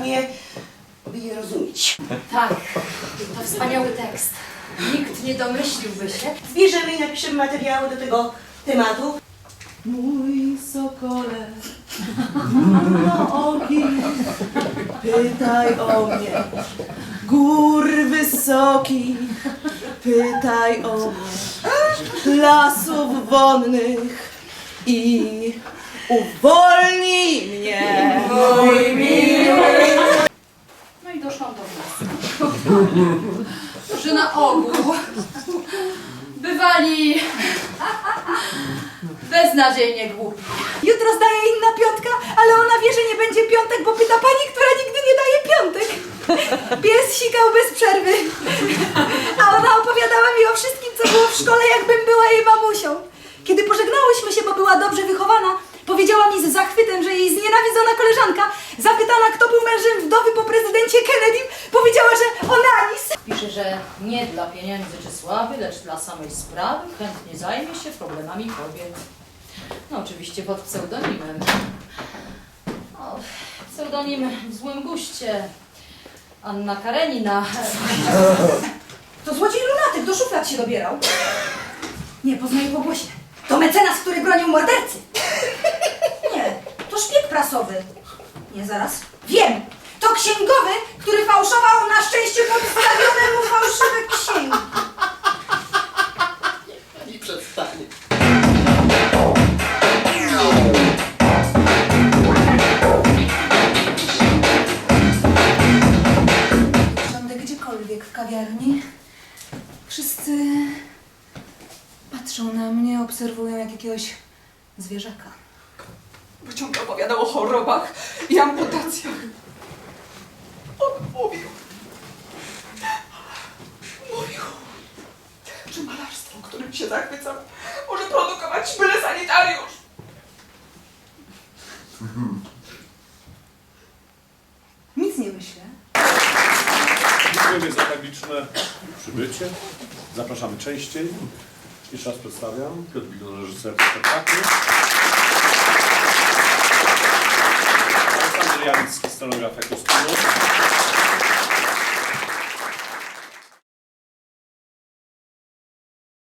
mnie powinien rozumieć. Tak, to wspaniały tekst. Nikt nie domyśliłby się. Zbierzemy i napiszemy materiały do tego tematu. Mój sokole, ogi, pytaj o mnie. Gór wysoki, pytaj o mnie. Lasów wonnych i uwolnij mnie. Mój miły. No i doszłam do wniosku, że na ogół bywali beznadziejnie głupi. Jutro zdaje inna piątka, ale ona wie, że nie będzie piątek, bo pyta pani, która nigdy nie daje piątek. Pies sikał bez przerwy. A ona opowiadała mi o wszystkim, co było w szkole, jakbym była jej mamusią. Kiedy pożegnałyśmy się, bo była dobrze wychowana, powiedziała mi z zachwytem, że jej znienawidzona koleżanka, zapytana, kto był mężem wdowy po prezydencie Kennedy, powiedziała, że Onanis. Pisze, że nie dla pieniędzy czy sławy, lecz dla samej sprawy chętnie zajmie się problemami kobiet. No oczywiście pod pseudonimem. O, pseudonim w złym guście. Anna Karenina. To złodziej lunatyk, do szuflad się dobierał. Nie, poznaję po głosie. To mecenas, który bronił mordercy. To szpieg prasowy. Nie, zaraz. Wiem! To księgowy, który fałszował na szczęście podstawionemu fałszywe księgi. I przestanie. Siądę gdziekolwiek w kawiarni. Wszyscy patrzą na mnie, obserwują jak jakiegoś zwierzaka. Bo ciągle opowiadał o chorobach i amputacjach. On mówił, mówił, że malarstwo, którym się zachwycał, może produkować byle sanitariusz. Nic nie myślę. Dziękujemy za tak liczne przybycie. Zapraszamy częściej. Jeszcze raz przedstawiam. Piotr Bigon, reżyser spektaklu. Sonografia Costumo.